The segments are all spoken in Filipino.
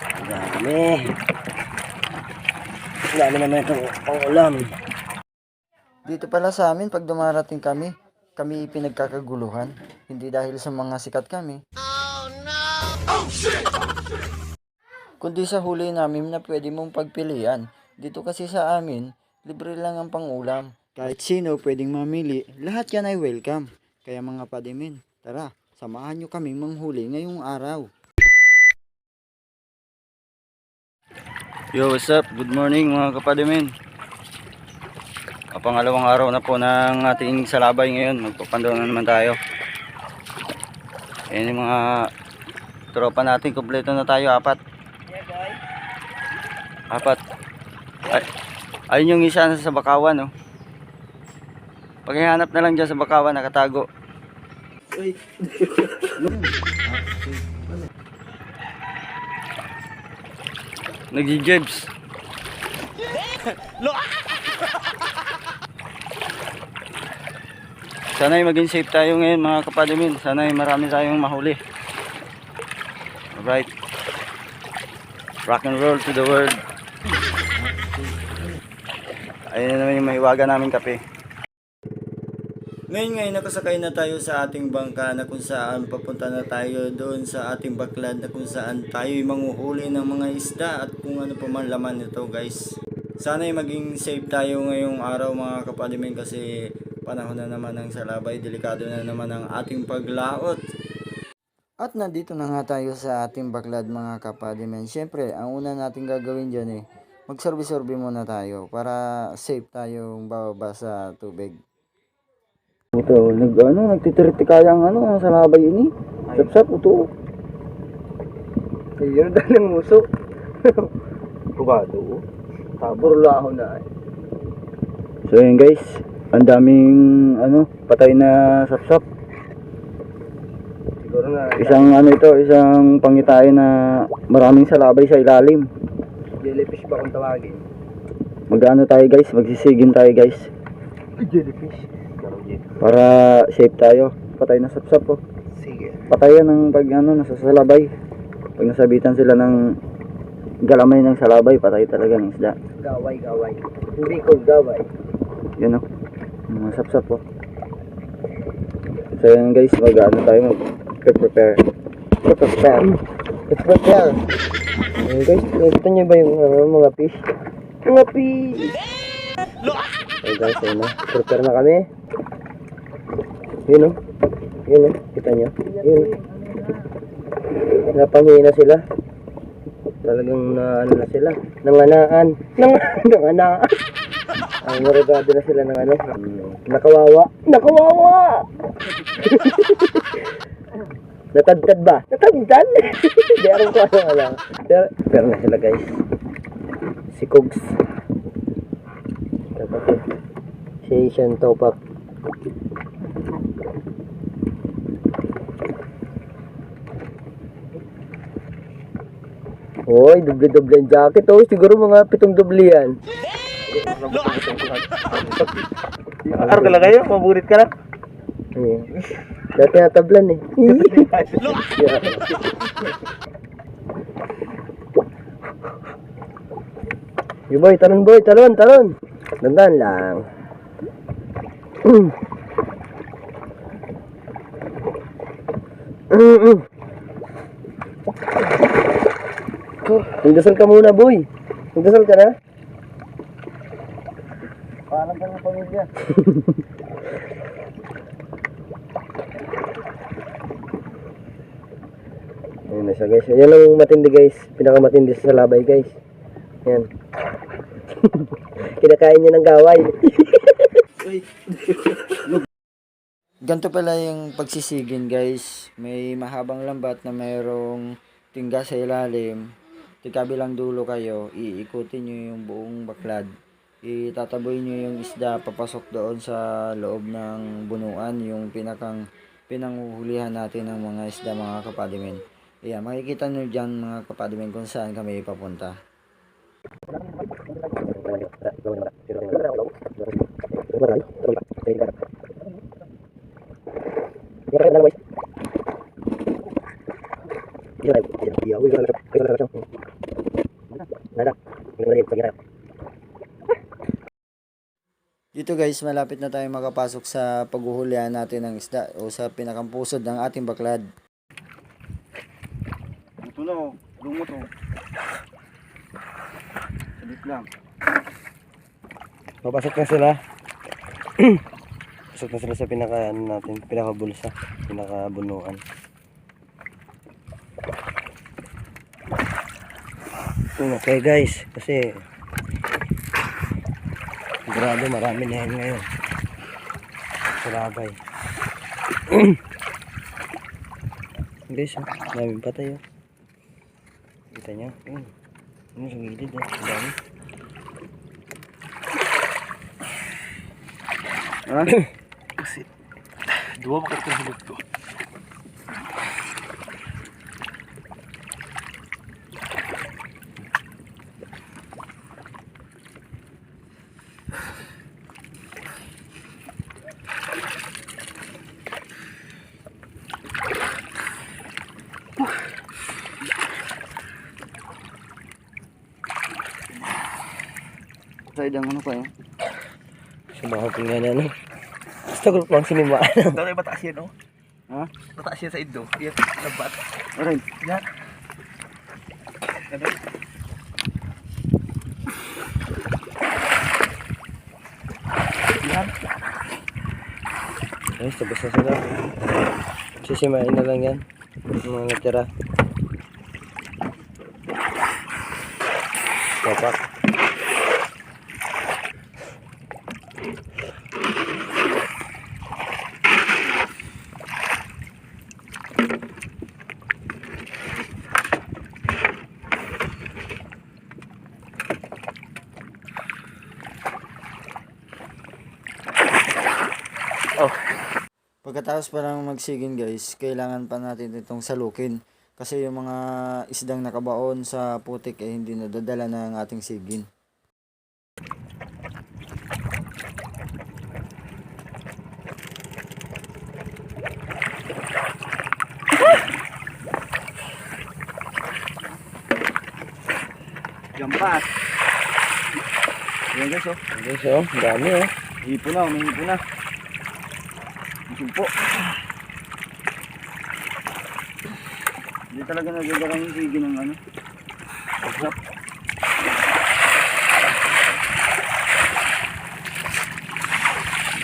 Dami. Dami naman itong pangulam. Dito pala sa amin, pag dumarating kami, kami pinagkakaguluhan. Hindi dahil sa mga sikat kami. Kundi sa huli namin na pwede mong pagpilian. Dito kasi sa amin, libre lang ang pangulam. Kahit sino pwedeng mamili, lahat yan ay welcome. Kaya mga padimin, tara, samahan nyo kaming manghuli ngayong araw. Yo, what's up? Good morning mga kapadimin. Pangalawang araw na po ng ating salabay ngayon. Magpapandaw na naman tayo. Ayan yung mga tropa natin. Kompleto na tayo. Apat. Apat. Ay, ayun yung isa sa bakawan. Oh. Paghihanap na lang dyan sa bakawan. Nakatago. Nagji-jibs. Sana ay maging safe tayo ngayon mga kapadimin. Sana ay marami tayong mahuli. Alright. Rock and roll to the world. Ayun na naman yung mahiwaga namin kape. Ngayon ngayon nakasakay na tayo sa ating bangka na kung saan papunta na tayo doon sa ating baklad na kung saan tayo manguhuli ng mga isda at kung ano pa man laman nito guys. Sana maging safe tayo ngayong araw mga kapalimin kasi panahon na naman ng salabay, delikado na naman ang ating paglaot. At nandito na nga tayo sa ating baklad mga kapadimen. Siyempre, ang una natin gagawin dyan eh, magsorbe-sorbe muna tayo para safe tayong bababa sa tubig. Ito, nag ano, nagtitiriti ang ano, salabay ini. Sapsap ito. Ayun, dahil ng muso. Bugado. Tabor lahon na eh. So yun guys, ang daming ano, patay na sapsap. Siguro nga, Isang ano ito, isang pangitain na maraming salabay sa ilalim. jellyfish ba kung tawagin? Mag-ano tayo guys, magsisigin tayo guys. Jellyfish. Para safe tayo. Patay na sapsap oh. Sige. Patayan ng pag ano, nasa salabay. Pag nasabitan sila ng galamay ng salabay, patay talaga ng isda. Gaway, gaway. Hindi ko gaway. Yun oh. Mga sapsap oh. So yun guys, mag-ano tayo, mag-prepare. Prepare. Let's prepare. Ayun guys, nakita niyo ba yung ano, mga fish? Mga fish! Ayun guys, ayun na. Prepare na kami. Yun o. Yun o. Kita niyo. Yun. Napanghi na sila. Talagang na ano na sila. Nanganaan. Nang, nanganaan. Ang maragado na sila ng ano. Nakawawa. Nakawawa! Natadtad ba? Natadtad? Alam ko ano alam. Pero, pero na sila guys. Si Kugs. Kapatid. Si Asian. Hoy, doble-doble ang jacket. Oh, siguro mga pitong doble yan. Araw ka lang kayo, maburit ka lang. Ayun. Dati natablan eh. Yung boy, talon boy, talon, talon. Dandan lang. Mm. Mm, mm. Magdasal ka muna boy. Magdasal ka na? Paalam ka ng pamilya. Ayun na siya guys. Yan ang matindi guys. Pinakamatindi sa labay guys. Yan. Kinakain niya ng gaway. Ganito pala yung pagsisigin guys. May mahabang lambat na mayroong tingga sa ilalim. Tigkabilang dulo kayo, iikutin nyo yung buong baklad. Itataboy nyo yung isda papasok doon sa loob ng bunuan, yung pinakang pinanghuhulihan natin ng mga isda mga kapadimen. Ayan, makikita nyo dyan mga kapadimen kung saan kami papunta. Iya, iya, Dito guys, malapit na tayo makapasok sa paghuhulihan natin ng isda o sa pinakampusod ng ating baklad. Ito na oh. Lumot oh. Salit lang. Papasok na sila. Pasok na sila sa pinaka ano natin, pinaka bulsa, pinaka bunuan. Okay guys, kasi Sigurado marami na yan ngayon. Sarabay. guys, oh, daming patay oh. Kita nyo? Yun. Yun sa gilid oh. Ang dami. Dua makat ko hilot ko. Side ang ano pa yun? Sa mga tingnan ano. Gusto ko pang sinimaan. Dali bataas yan oh. Ha? Bataas yan sa ido. Yan, labat. Aray, Yan. Ano? Yan. Ay, sabos na sila. Sisimain na lang yan. Mga natira. Papak. Pagkatapos pa lang magsigin guys, kailangan pa natin itong salukin. Kasi yung mga isdang nakabaon sa putik ay hindi nadadala ng ating sigin. Jampas. Yan guys oh. So, ang dami oh. Hipo na, may hipo na. Sumpo. Hindi talaga nagagarang yung sige ng ano.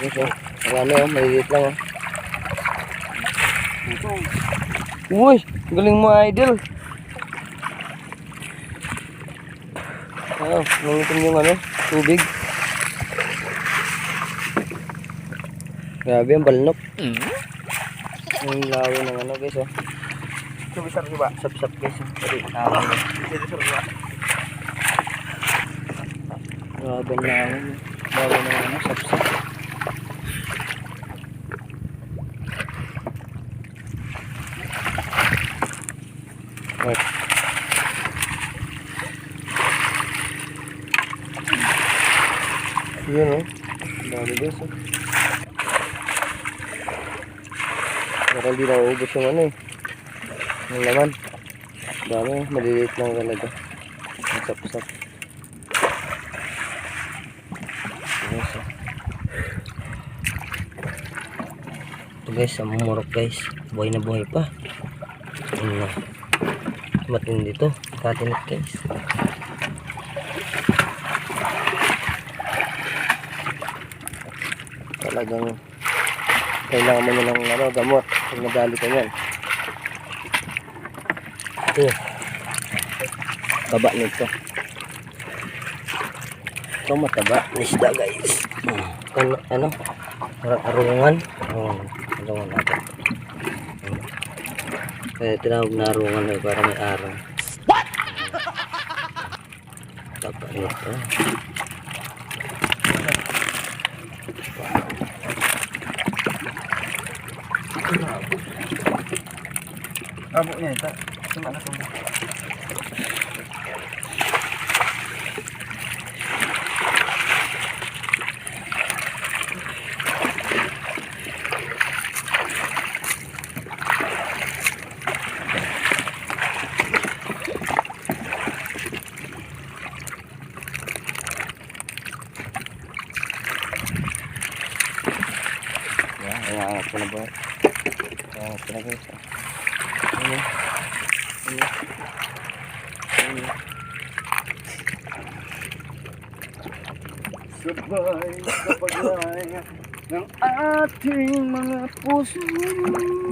Okay, so, marami oh. Maliliit lang oh. Ito. Uy, galing mo idol. Oh, nangitim yung ano, tubig. Grabe ang balnok. Ang lawi ng ano guys oh. Sumisar di ba? Sap-sap guys. Sorry, Ah, Dito sa diba? Grabe ang lawi. Lawi ng ano, sap-sap. Right. Yun oh. Dami guys oh. Parang di nauubos yung ano eh. Yung laman. Dami. Maliliit lang talaga. Ang sap-sap. Yes. Ito guys, ang mumurok guys. Buhay na buhay pa. Ano na. Matindi to. Katinit guys. Talagang kailangan mo na ng ano, gamot pag nadali ka yan. Ito. Taba nito. Ito mataba. Isda guys. Hmm. Ano, ano? Parang arungan. Arungan. Arungan natin. Hmm. Kaya tinawag na arungan eh, para may arang. What? Taba nito. Tabo niya ito. Ito na tubo. Ya, ya, apa namanya? Ya, apa namanya? Sabay sa paglaya ng ating mga puso.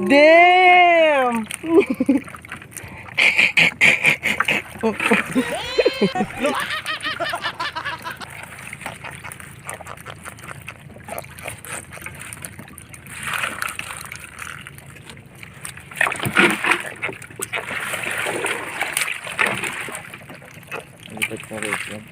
Damn! Lipat na rin yan.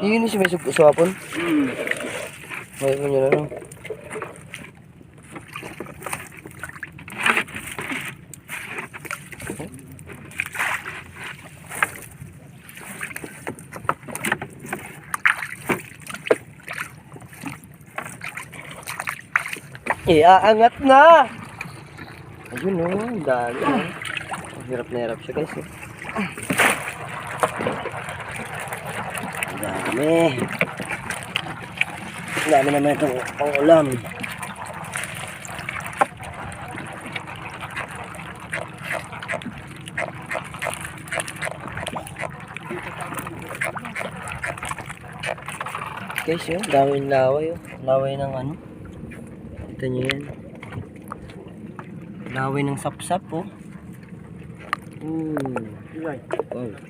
Yun yung sumisip sa hapon. May mo nyo na no. Iaangat na! Ayun o, oh, ang dami. hirap na hirap siya guys. Eh. Dami. Dami naman itong pang ulam. Guys, yun, daming laway. Oh. Laway ng ano. Ito nyo yan. Laway ng sapsap, oh. Ooh. Oh.